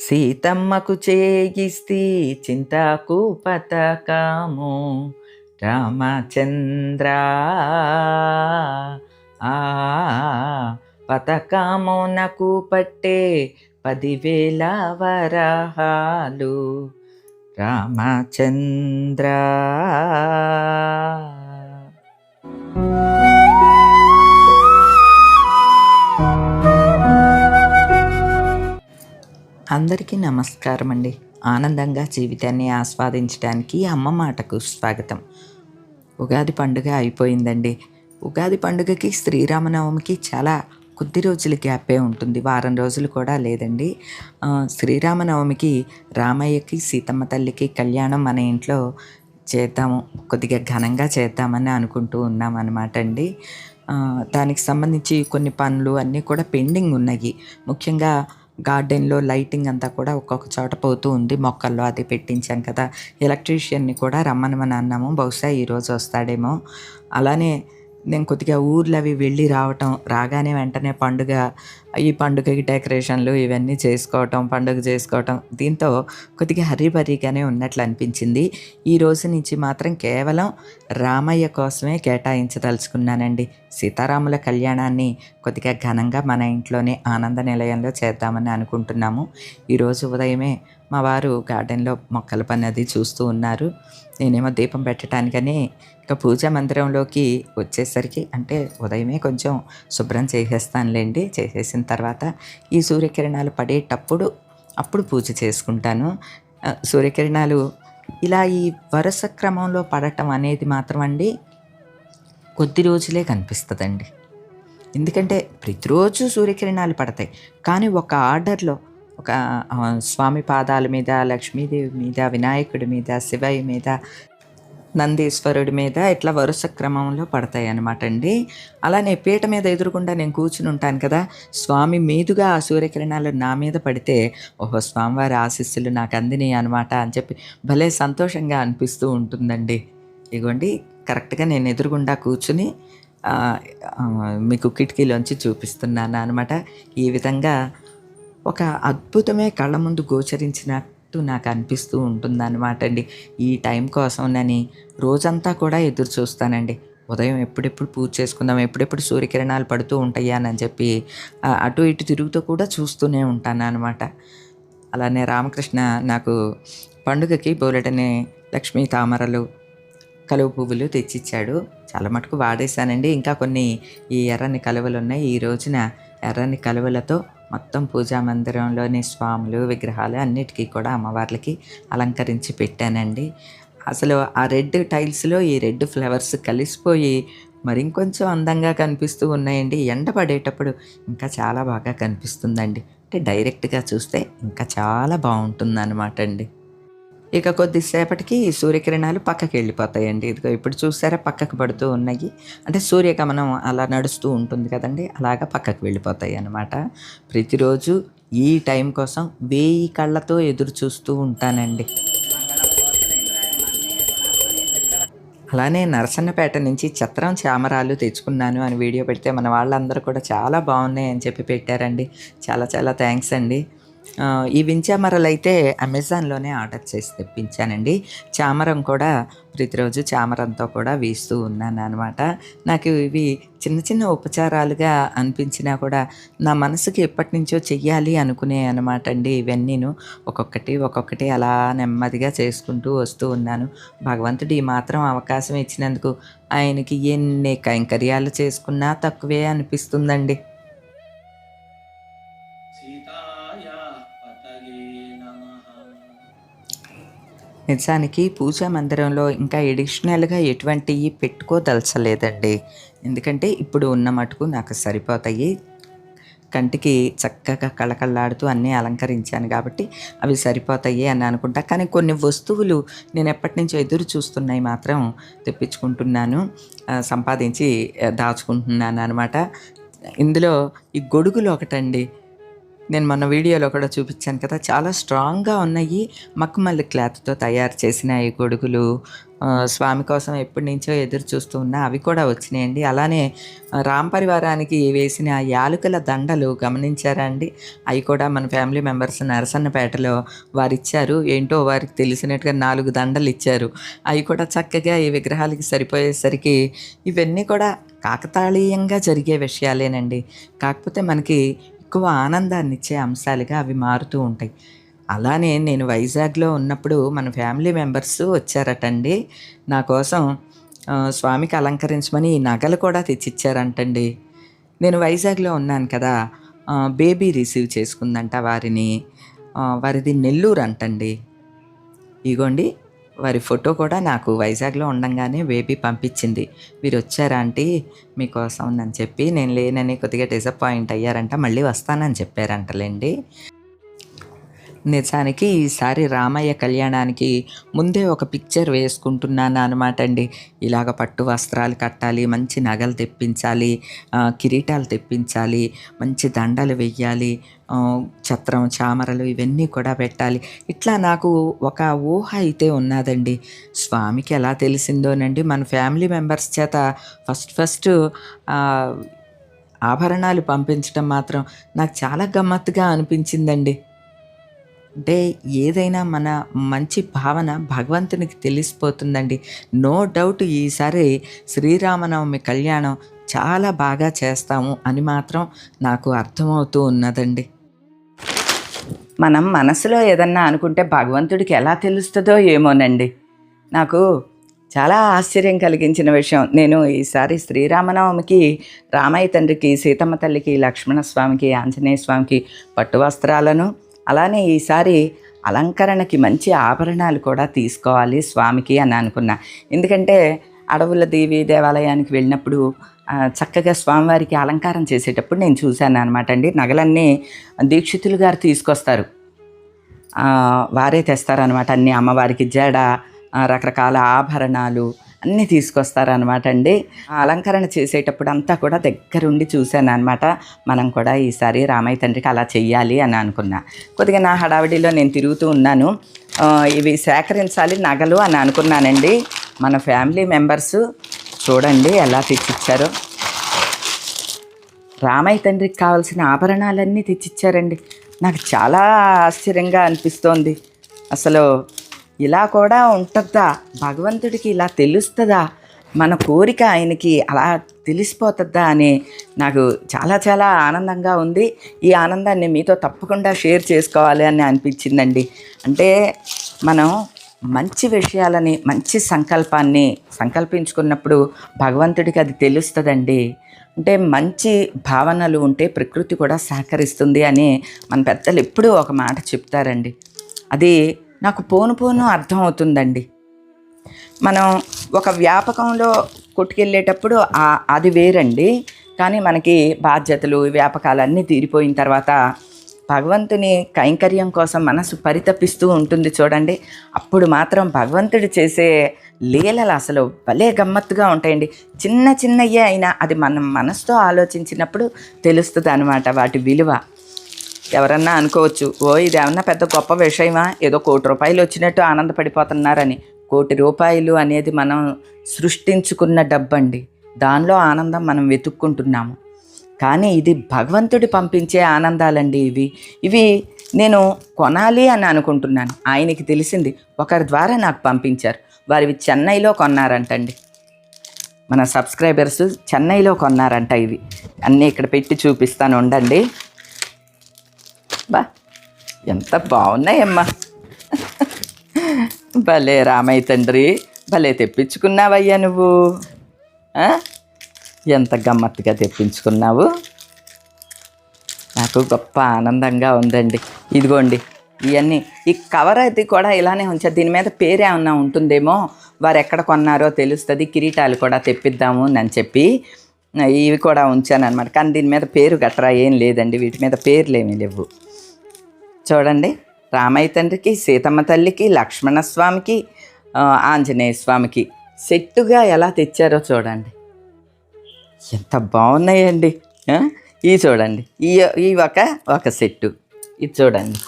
సీతమ్మకు చేయిస్తి చింతకు పతకము. రామచంద్ర ఆ పతకమునకు పట్టే పదివేల వరహాలు రామచంద్ర. అందరికీ నమస్కారం అండి ఆనందంగా జీవితాన్ని ఆస్వాదించడానికి అమ్మ మాటకు స్వాగతం. ఉగాది పండుగ అయిపోయిందండి. ఉగాది పండుగకి శ్రీరామనవమికి చాలా కొద్ది రోజుల గ్యాపే ఉంటుంది. వారం రోజులు కూడా లేదండి. శ్రీరామనవమికి రామయ్యకి సీతమ్మ తల్లికి కళ్యాణం మన ఇంట్లో చేద్దాము కొద్దిగా ఘనంగా చేద్దామని అనుకుంటూ ఉన్నాం అనమాట అండి దానికి సంబంధించి కొన్ని పనులు అన్నీ కూడా పెండింగ్ ఉన్నాయి. ముఖ్యంగా గార్డెన్లో లైటింగ్ అంతా కూడా ఒక్కొక్క చోట పోతూ ఉంది. మొక్కల్లో అది పెట్టించాం కదా. ఎలక్ట్రీషియన్ని కూడా రమ్మని మన అన్నాము బహుశా ఈరోజు వస్తాడేమో. అలానే నేను కొద్దిగా ఊర్లు అవి వెళ్ళి రావటం రాగానే వెంటనే పండుగ ఈ పండుగకి డెకరేషన్లు ఇవన్నీ చేసుకోవటం పండుగ చేసుకోవటం దీంతో కొద్దిగా హరిబరిగానే ఉన్నట్లు అనిపించింది. ఈ రోజు నుంచి మాత్రం కేవలం రామయ్య కోసమే కేటాయించదలుచుకున్నానండి. సీతారాముల కళ్యాణాన్ని కొద్దిగా ఘనంగా మన ఇంట్లోనే ఆనంద నిలయంలో చేద్దామని అనుకుంటున్నాము. ఈరోజు ఉదయమే మా వారు గార్డెన్లో మొక్కల పని అది చూస్తూ ఉన్నారు. నేనేమో దీపం పెట్టడానికని ఇంకా పూజా మందిరంలోకి వచ్చేసరికి అంటే ఉదయమే కొంచెం శుభ్రం చేసేస్తానులేండి. చేసేసిన తర్వాత ఈ సూర్యకిరణాలు పడేటప్పుడు అప్పుడు పూజ చేసుకుంటాను. సూర్యకిరణాలు ఇలా ఈ వరుస క్రమంలో పడటం అనేది మాత్రం అండి కొద్ది రోజులే కనిపిస్తుందండి. ఎందుకంటే ప్రతిరోజు సూర్యకిరణాలు పడతాయి. కానీ ఒక ఆర్డర్లో ఒక స్వామి పాదాల మీద లక్ష్మీదేవి మీద వినాయకుడి మీద శివయ్య మీద నందీశ్వరుడి మీద ఇట్లా వరుస క్రమంలో పడతాయి అనమాట అండి. అలానే పీట మీద ఎదురుకుండా నేను కూర్చుని ఉంటాను కదా స్వామి మీదుగా ఆ సూర్యకిరణాలు నా మీద పడితే ఓహో స్వామివారి ఆశీస్సులు నాకు అందినాయి అనమాట అని చెప్పి భలే సంతోషంగా అనిపిస్తూ ఉంటుందండి. ఇగోండి కరెక్ట్గా నేను ఎదురుగుండా కూర్చుని మీకు కిటికీలోంచి చూపిస్తున్నాను అనమాట ఈ విధంగా ఒక అద్భుతమే కళ్ళ ముందు గోచరించినట్టు నాకు అనిపిస్తూ ఉంటుందన్నమాట అండి. ఈ టైం కోసం నేను రోజంతా కూడా ఎదురు చూస్తానండి. ఉదయం ఎప్పుడెప్పుడు పూజ చేసుకుందాం ఎప్పుడెప్పుడు సూర్యకిరణాలు పడుతూ ఉంటాయా అని చెప్పి అటు ఇటు తిరుగుతూ కూడా చూస్తూనే ఉంటాను అనమాట అలానే రామకృష్ణ నాకు పండుగకి బోలెడని లక్ష్మీ తామరలు కలువ పువ్వులు తెచ్చిచ్చాడు. చాలా మటుకు వాడేశానండి. ఇంకా కొన్ని ఈ ఎర్రని కలువలు ఉన్నాయి ఈ రోజున ఎర్రని కలువలతో మొత్తం పూజా మందిరంలోని స్వాములు విగ్రహాలు అన్నిటికీ కూడా అమ్మవార్లకి అలంకరించి పెట్టానండి. అసలు ఆ రెడ్ టైల్స్లో ఈ రెడ్ ఫ్లవర్స్ కలిసిపోయి మరి ఇంకొంచెం అందంగా కనిపిస్తూ ఉన్నాయండి. ఎండ పడేటప్పుడు ఇంకా చాలా బాగా కనిపిస్తుందండి. అంటే డైరెక్ట్గా చూస్తే ఇంకా చాలా బాగుంటుందన్నమాట అండి. ఇక కొద్దిసేపటికి సూర్యకిరణాలు పక్కకి వెళ్ళిపోతాయండి. ఇదిగో ఇప్పుడు చూసారా పక్కకు పడుతూ ఉన్నాయి. అంటే సూర్యగమనం అలా నడుస్తూ ఉంటుంది కదండి అలాగా పక్కకు వెళ్ళిపోతాయి అన్నమాట. ప్రతిరోజు ఈ టైం కోసం వేయి కళ్ళతో ఎదురు చూస్తూ ఉంటానండి. అలానే నరసన్నపేట నుంచి చత్రం చామరాలు తెచ్చుకున్నాను అని వీడియో పెడితే మన వాళ్ళందరూ కూడా చాలా బాగున్నాయి అని చెప్పి పెట్టారండి. చాలా చాలా థ్యాంక్స్ అండి. ఈ వించామరలు అయితే అమెజాన్లోనే ఆర్డర్ చేసి తెప్పించానండి. చామరం కూడా ప్రతిరోజు చామరంతో కూడా వేస్తూ ఉన్నాను అనమాట నాకు ఇవి చిన్న చిన్న ఉపచారాలుగా అనిపించినా కూడా నా మనసుకి ఎప్పటి నుంచో చెయ్యాలి అనుకునే అనమాట అండి ఇవన్నీను. ఒక్కొక్కటి ఒక్కొక్కటి అలా నెమ్మదిగా చేసుకుంటూ వస్తూ ఉన్నాను. భగవంతుడు ఈ మాత్రం అవకాశం ఇచ్చినందుకు ఆయనకి ఎన్ని కైంకర్యాలు చేసుకున్నా తక్కువే అనిపిస్తుందండి. నిజానికి పూజా మందిరంలో ఇంకా ఎడిషనల్గా ఎటువంటివి పెట్టుకోదలచలేదండి. ఎందుకంటే ఇప్పుడు ఉన్న మటుకు నాకు సరిపోతాయి. కంటికి చక్కగా కళకళలాడుతూ అన్నీ అలంకరించాను కాబట్టి అవి సరిపోతాయి అని అనుకుంటా. కానీ కొన్ని వస్తువులు నేను ఎప్పటి నుంచో ఎదురు చూస్తున్నాయి మాత్రం తెప్పించుకుంటున్నాను. సంపాదించి దాచుకుంటున్నాను అనమాట ఇందులో ఈ గొడుగులు ఒకటండి. నేను మొన్న వీడియోలో కూడా చూపించాను కదా చాలా స్ట్రాంగ్గా ఉన్నాయి. మక్కుమల్లి క్లాత్తో తయారు చేసిన ఈ గొడుగులు స్వామి కోసం ఎప్పటి నుంచో ఎదురు చూస్తూ ఉన్నా అవి కూడా వచ్చినాయండి. అలానే రామ్ పరివారానికి వేసిన యాలుకల దండలు గమనించారా అండి? అవి కూడా మన ఫ్యామిలీ మెంబర్స్ నరసన్నపేటలో వారు ఇచ్చారు. ఏంటో వారికి తెలిసినట్టుగా నాలుగు దండలు ఇచ్చారు. అవి కూడా చక్కగా ఈ విగ్రహాలకి సరిపోయేసరికి ఇవన్నీ కూడా కాకతాళీయంగా జరిగే విషయాలేనండి. కాకపోతే మనకి ఎక్కువ ఆనందాన్ని ఇచ్చే అంశాలుగా అవి మారుతూ ఉంటాయి. అలానే నేను వైజాగ్లో ఉన్నప్పుడు మన ఫ్యామిలీ మెంబర్స్ వచ్చారటండి. నా కోసం స్వామికి అలంకరించమని ఈ నగలు కూడా తెచ్చిచ్చారంటండి. నేను వైజాగ్లో ఉన్నాను కదా బేబీ రిసీవ్ చేసుకుందంట వారిని. వారిది నెల్లూరు అంటండి ఇగోండి. వారి ఫోటో కూడా నాకు వైజాగ్లో ఉండంగానే బేబీ పంపించింది. మీరు వచ్చారా ఆంటీ? మీకోసం అని చెప్పి నేను లేనని కొద్దిగా డిసప్పాయింట్ అయ్యారంట మళ్ళీ వస్తానని చెప్పారంటలేండి. నిజానికి ఈసారి రామయ్య కళ్యాణానికి ముందే ఒక పిక్చర్ వేసుకుంటున్నాను అనమాట అండి. ఇలాగ పట్టు వస్త్రాలు కట్టాలి మంచి నగలు తెప్పించాలి కిరీటాలు తెప్పించాలి మంచి దండలు వెయ్యాలి ఛత్రం చామరలు ఇవన్నీ కూడా పెట్టాలి. ఇట్లా నాకు ఒక ఊహ అయితే ఉన్నదండి. స్వామికి ఎలా తెలిసిందోనండి. మన ఫ్యామిలీ మెంబర్స్ చేత ఫస్ట్ ఫస్ట్ ఆభరణాలు పంపించడం మాత్రం నాకు చాలా గమ్మత్తుగా అనిపించిందండి. అంటే ఏదైనా మన మంచి భావన భగవంతునికి తెలిసిపోతుందండి. నో డౌట్ ఈసారి శ్రీరామనవమి కళ్యాణం చాలా బాగా చేస్తాము అని మాత్రం నాకు అర్థమవుతూ ఉన్నదండి. మనం మనసులో ఏదన్నా అనుకుంటే భగవంతుడికి ఎలా తెలుస్తుందో ఏమోనండి. నాకు చాలా ఆశ్చర్యం కలిగించిన విషయం నేను ఈసారి శ్రీరామనవమికి రామయ్య తండ్రికి సీతమ్మ తల్లికి లక్ష్మణ స్వామికి ఆంజనేయ స్వామికి పట్టు వస్త్రాలను అలానే ఈసారి అలంకరణకి మంచి ఆభరణాలు కూడా తీసుకోవాలి స్వామికి అని అనుకున్నా. ఎందుకంటే అడవుల దేవి దేవాలయానికి వెళ్ళినప్పుడు చక్కగా స్వామివారికి అలంకారం చేసేటప్పుడు నేను చూశాను అనమాట అండి. నగలన్నీ దీక్షితులు గారు తీసుకొస్తారు. వారే తెస్తారనమాట అన్ని అమ్మవారికి జడ రకరకాల ఆభరణాలు అన్నీ తీసుకొస్తారనమాట అండి అలంకరణ చేసేటప్పుడు అంతా కూడా దగ్గరుండి చూశాను అనమాట మనం కూడా ఈసారి రామయ్య తండ్రికి అలా చెయ్యాలి అని అనుకున్నా. కొద్దిగా నా హడావిడిలో నేను తిరుగుతూ ఉన్నాను. ఇవి సేకరించాలి నగలు అని అనుకున్నానండి. మన ఫ్యామిలీ మెంబర్స్ చూడండి ఎలా తెచ్చిచ్చారో. రామయ్య తండ్రికి కావాల్సిన ఆభరణాలన్నీ తెచ్చిచ్చారండి. నాకు చాలా ఆశ్చర్యంగా అనిపిస్తోంది. అసలు ఇలా కూడా ఉంటుందా? భగవంతుడికి ఇలా తెలుస్తుందా? మన కోరిక ఆయనకి అలా తెలిసిపోతుందా అని నాకు చాలా చాలా ఆనందంగా ఉంది. ఈ ఆనందాన్ని మీతో తప్పకుండా షేర్ చేసుకోవాలి అని అనిపించిందండి. అంటే మనం మంచి విషయాలని మంచి సంకల్పాన్ని సంకల్పించుకున్నప్పుడు భగవంతుడికి అది తెలుస్తుందండి. అంటే మంచి భావనలు ఉంటే ప్రకృతి కూడా సహకరిస్తుంది అని మన పెద్దలు ఎప్పుడూ ఒక మాట చెప్తారండి. అది నాకు పోను పోను అర్థమవుతుందండి. మనం ఒక వ్యాపకంలో కొట్టుకెళ్ళేటప్పుడు అది వేరండి. కానీ మనకి బాధ్యతలు వ్యాపకాలు అన్నీ తీరిపోయిన తర్వాత భగవంతుని కైంకర్యం కోసం మనసు పరితపిస్తూ ఉంటుంది చూడండి. అప్పుడు మాత్రం భగవంతుడు చేసే లీలలు అసలు భలే గమ్మత్తుగా ఉంటాయండి. చిన్న చిన్నయ్యే అయినా అది మనం మనసుతో ఆలోచించినప్పుడు తెలుస్తుంది అనమాట వాటి విలువ. ఎవరన్నా అనుకోవచ్చు ఓ ఇది పెద్ద గొప్ప విషయమా? ఏదో కోటి రూపాయలు వచ్చినట్టు ఆనందపడిపోతున్నారని. కోటి రూపాయలు అనేది మనం సృష్టించుకున్న డబ్బండి. దానిలో ఆనందం మనం వెతుక్కుంటున్నాము. కానీ ఇది భగవంతుడి పంపించే ఆనందాలండి ఇవి. ఇవి నేను కొనాలి అని అనుకుంటున్నాను. ఆయనకి తెలిసింది. ఒకరి ద్వారా నాకు పంపించారు. వారివి చెన్నైలో కొన్నారంటండి. మన సబ్స్క్రైబర్స్ చెన్నైలో కొన్నారంట ఇవి. అన్నీ ఇక్కడ పెట్టి చూపిస్తాను. ఉండండి. బా. ఎంత బాగున్నాయమ్మా. భలే రామయ్య తండ్రి భలే తెప్పించుకున్నావయ్యా నువ్వు. ఎంత గమ్మత్తుగా తెప్పించుకున్నావు. నాకు గొప్ప ఆనందంగా ఉందండి. ఇదిగోండి ఇవన్నీ ఈ కవర్ అది కూడా ఇలానే ఉంచారు దీని మీద పేరు ఏమన్నా ఉంటుందేమో. వారు ఎక్కడ కొన్నారో తెలుస్తుంది కిరీటాలు కూడా తెప్పిద్దాము అని చెప్పి ఇవి కూడా ఉంచాను అనమాట కానీ దీని మీద పేరు గట్రా ఏం లేదండి వీటి మీద పేర్లు ఏమీ లేవు. చూడండి. రామయ్య తండ్రికి సీతమ్మ తల్లికి లక్ష్మణ స్వామికి ఆంజనేయ స్వామికి సెట్టుగా ఎలా తెచ్చారో చూడండి. ఎంత బాగున్నాయండి. ఆ? ఇవి చూడండి. ఈ ఈ ఒక ఒక సెట్టు. ఇది చూడండి.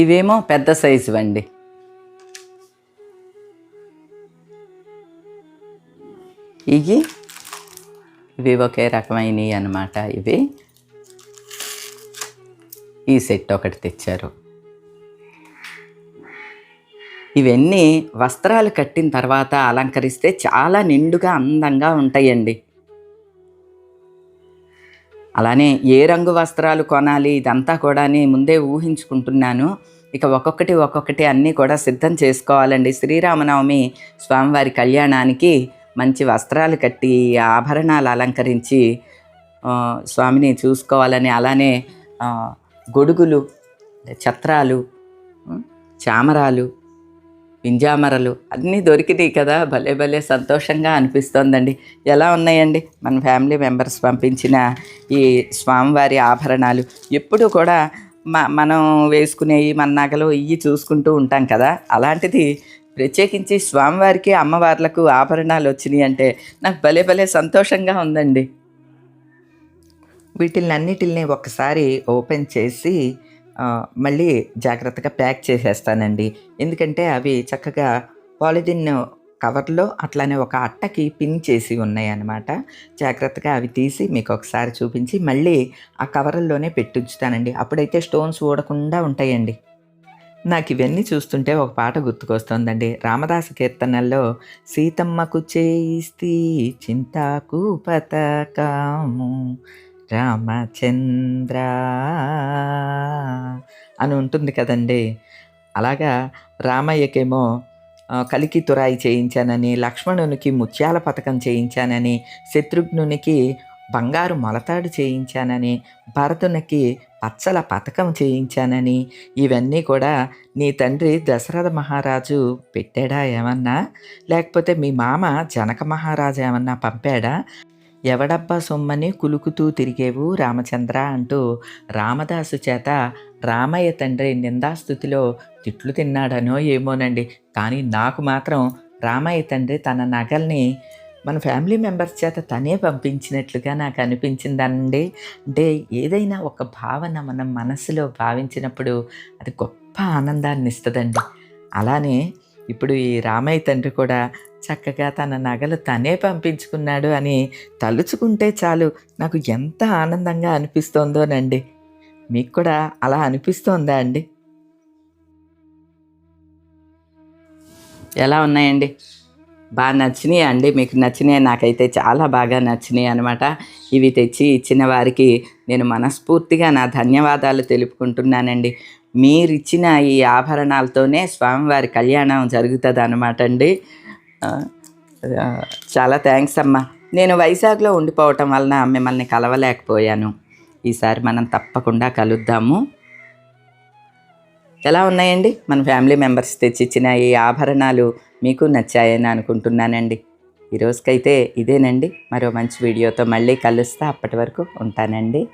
ఇవేమో పెద్ద సైజు అండి. ఇవి. ఇవి ఒకే రకమైనవి అన్నమాట ఇవి. ఈ సెట్ ఒకటి తెచ్చారు. ఇవన్నీ వస్త్రాలు కట్టిన తర్వాత అలంకరిస్తే చాలా నిండుగా అందంగా ఉంటాయండి. అలానే ఏ రంగు వస్త్రాలు కొనాలి ఇదంతా కూడా ముందే ఊహించుకుంటున్నాను. ఇక ఒక్కొక్కటి ఒక్కొక్కటి అన్నీ కూడా సిద్ధం చేసుకోవాలండి. శ్రీరామనవమి స్వామివారి కళ్యాణానికి మంచి వస్త్రాలు కట్టి ఆభరణాలు అలంకరించి స్వామిని చూసుకోవాలని అలానే గొడుగులు ఛత్రాలు చామరాలు పింజామరలు అన్నీ దొరికినాయి కదా. భలే భలే సంతోషంగా అనిపిస్తోందండి. ఎలా ఉన్నాయండి? మన ఫ్యామిలీ మెంబర్స్ పంపించిన ఈ స్వామివారి ఆభరణాలు. ఎప్పుడు కూడా మనం వేసుకునేవి మన నగలు ఇవి చూసుకుంటూ ఉంటాం కదా. అలాంటిది ప్రత్యేకించి స్వామివారికి అమ్మవార్లకు ఆభరణాలు వచ్చినాయి అంటే నాకు భలే భలే సంతోషంగా ఉందండి. వీటిని అన్నిటిని ఒకసారి ఓపెన్ చేసి మళ్ళీ జాగ్రత్తగా ప్యాక్ చేసేస్తానండి. ఎందుకంటే అవి చక్కగా పాలిథిన్ కవర్లో అట్లానే ఒక అట్టకి పిన్ చేసి ఉన్నాయన్నమాట. జాగ్రత్తగా అవి తీసి మీకు ఒకసారి చూపించి మళ్ళీ ఆ కవర్లోనే పెట్టించుతానండి. అప్పుడైతే స్టోన్స్ ఊడకుండా ఉంటాయండి. నాకు ఇవన్నీ చూస్తుంటే ఒక పాట గుర్తుకొస్తుందండి. రామదాస కీర్తనల్లో సీతమ్మకు చేయిస్తి చింతాకు పతకాము రామచంద్ర అని ఉంటుంది కదండి. అలాగా రామయ్యకేమో కలికి తురాయి చేయించానని లక్ష్మణునికి ముత్యాల పథకం చేయించానని శత్రుఘ్నునికి బంగారు మొలతాడు చేయించానని భరతునికి పచ్చల పథకం చేయించానని ఇవన్నీ కూడా నీ తండ్రి దశరథ మహారాజు పెట్టాడా ఏమన్నా? లేకపోతే మీ మామ జనక మహారాజు ఏమన్నా పంపాడా? ఎవడబ్బా సొమ్మని కులుకుతూ తిరిగేవు రామచంద్ర అంటూ రామదాసు చేత రామయ్య తండ్రి నిందాస్థుతిలో తిట్లు తిన్నాడనో ఏమోనండి. కానీ నాకు మాత్రం రామయ్య తండ్రి తన నగల్ని మన ఫ్యామిలీ మెంబర్స్ చేత తనే పంపించినట్లుగా నాకు అనిపించిందండి. అంటే ఏదైనా ఒక భావన మనం మనసులో భావించినప్పుడు అది గొప్ప ఆనందాన్ని ఇస్తుందండి అలానే ఇప్పుడు ఈ రామయ్య తండ్రి కూడా చక్కగా తన నగలు తనే పంపించుకున్నాడు అని తలుచుకుంటే చాలు. నాకు ఎంత ఆనందంగా అనిపిస్తోందోనండి. మీకు కూడా అలా అనిపిస్తోందా అండి? ఎలా ఉన్నాయండి? బాగా నచ్చినాయి అండి? మీకు నచ్చినాయి? నాకైతే చాలా బాగా నచ్చినాయి అనమాట ఇవి తెచ్చి ఇచ్చిన వారికి నేను మనస్ఫూర్తిగా నా ధన్యవాదాలు తెలుపుకుంటున్నానండి. మీరు ఇచ్చిన ఈ ఆభరణాలతోనే స్వామివారి కళ్యాణం జరుగుతుంది అనమాట అండి. చాలా థ్యాంక్స్ అమ్మా. నేను వైజాగ్లో ఉండిపోవటం వలన మిమ్మల్ని కలవలేకపోయాను. ఈసారి మనం తప్పకుండా కలుద్దాము. ఎలా ఉన్నాయండి? మన ఫ్యామిలీ మెంబర్స్ తెచ్చిచ్చిన ఈ ఆభరణాలు మీకు నచ్చాయని అనుకుంటున్నానండి. ఈ రోజుకైతే ఇదేనండి. మరో మంచి వీడియోతో మళ్ళీ కలుస్తా. అప్పటి వరకు ఉంటానండి.